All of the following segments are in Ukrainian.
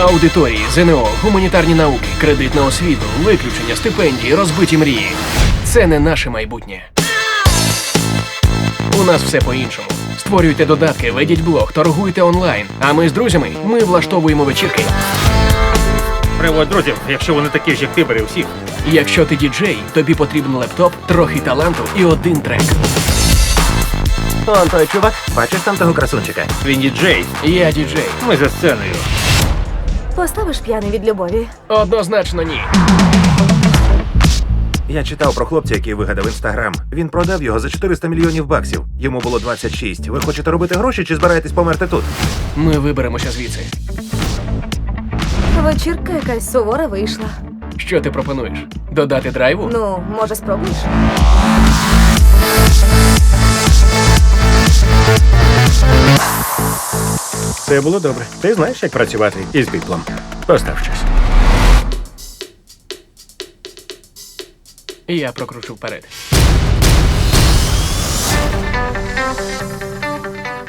Аудиторії, ЗНО, гуманітарні науки, кредитна освіту, виключення, стипендії, розбиті мрії. Це не наше майбутнє. У нас все по-іншому. Створюйте додатки, ведіть блог, торгуйте онлайн. А ми з друзями ми влаштовуємо вечірки. Приводь друзів, якщо вони такі ж, як ти, бери всіх. Якщо ти діджей, тобі потрібен лептоп, трохи таланту і один трек. Он той чувак, бачиш там того красунчика? Він діджей. Я діджей. Ми за сценою. Поставиш п'яний від любові. Однозначно ні. Я читав про хлопця, який вигадав інстаграм. Він продав його за 400 мільйонів баксів. Йому було 26. Ви хочете робити гроші чи збираєтесь померти тут? Ми виберемося звідси. Вечірка якась сувора вийшла. Що ти пропонуєш? Додати драйву? Ну, може, спробуєш? Це було добре. Ти знаєш, як працювати із бітлом. Постав щось. Я прокручу вперед.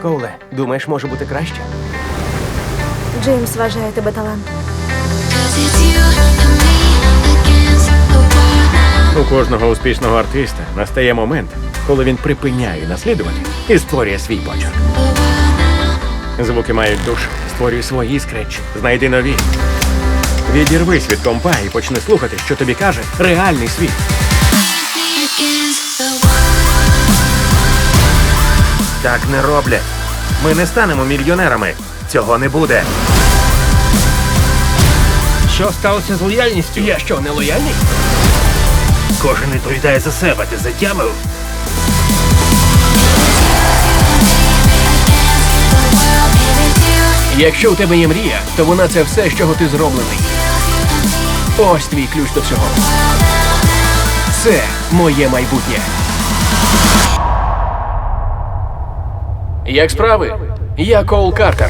Коуле, думаєш, може бути краще? Джеймс вважає тебе талант. У кожного успішного артиста настає момент, коли він припиняє наслідувати і створює свій почерк. Звуки мають душу. Створюй свої скретчі, знайди нові. Відірвись від компа і почни слухати, що тобі каже реальний світ. Так не роблять. Ми не станемо мільйонерами. Цього не буде. Що сталося з лояльністю? Я що, нелояльний? Кожен відповідає за себе, ти затямив. Якщо у тебе є мрія, то вона це все, з чого ти зроблений. Ось твій ключ до всього. Це моє майбутнє. Як справи? Я Коул Картер.